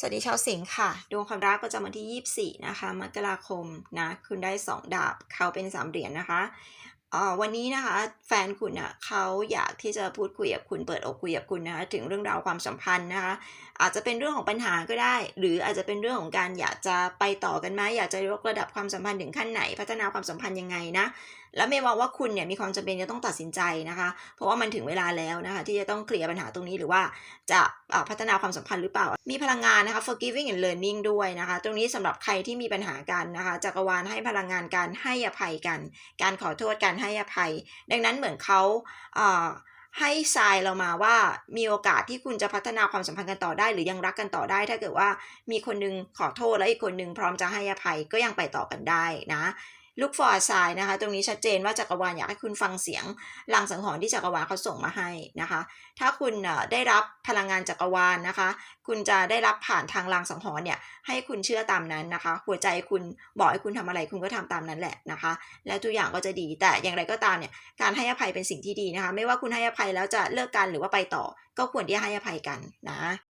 สวัสดีชาวสิงค์ค่ะ ดวงความรักประจำวันที่ 24 นะคะ มกราคมนะ คุณได้ 2 ดาบ เขาเป็น 3 เหรียญนะคะ วันนี้นะคะแฟนคุณอะเขาอยากที่จะพูดคุยกับคุณเปิดอกคุยกับคุณนะคะถึงเรื่องราวความสัมพันธ์นะคะอาจจะเป็นเรื่องของปัญหาก็ได้ หรืออาจจะเป็นเรื่องของการอยากจะไปต่อกันไหมอยากจะยกระดับความสัมพันธ์ถึงขั้นไหน พัฒนาความสัมพันธ์ยังไงนะแล้วไม่มองว่าคุณเนี่ยมีความจำเป็นจะต้องตัดสินใจนะคะ เพราะว่ามันถึงเวลาแล้วนะคะที่จะต้องเคลียร์ปัญหาตรงนี้หรือว่าจะเอ่อพัฒนาความสัมพันธ์หรือเปล่า มีพลังงานนะคะ forgiving and learning ด้วยนะคะ ตรงนี้สำหรับใครที่มีปัญหากันนะคะจักรวาลให้พลังงานการให้อภัยกัน การขอโทษการให้อภัย ดังนั้นเหมือนเขาให้ทรายเรามาว่ามีโอกาสที่คุณจะพัฒนาความสัมพันธ์กันต่อได้ หรือยังรักกันต่อได้ ถ้าเกิดว่ามีคนหนึงขอโทษแล้วอีกคนหนึงพร้อมจะให้อภัยก็ยังไปต่อกันได้นะ look for a sign นะคะ ตรงนี้ชัดเจนว่าจักรวาลอยากให้คุณฟังเสียงลางสังหรณ์ที่จักรวาลเขาส่งมาให้นะคะ ถ้าคุณได้รับพลังงานจักรวาลนะคะ คุณจะได้รับผ่านทางลางสังหรณ์เนี่ยให้คุณเชื่อตามนั้นนะคะ หัวใจคุณบอกให้คุณทำอะไรคุณก็ทำตามนั้นแหละนะคะ แล้วทุกอย่างก็จะดีแต่อย่างไรก็ตามเนี่ยการให้อภัยเป็นสิ่งที่ดีนะคะ ไม่ว่าคุณให้อภัยแล้วจะเลิกกันหรือว่าไปต่อ ก็ควรที่จะให้อภัยกันนะ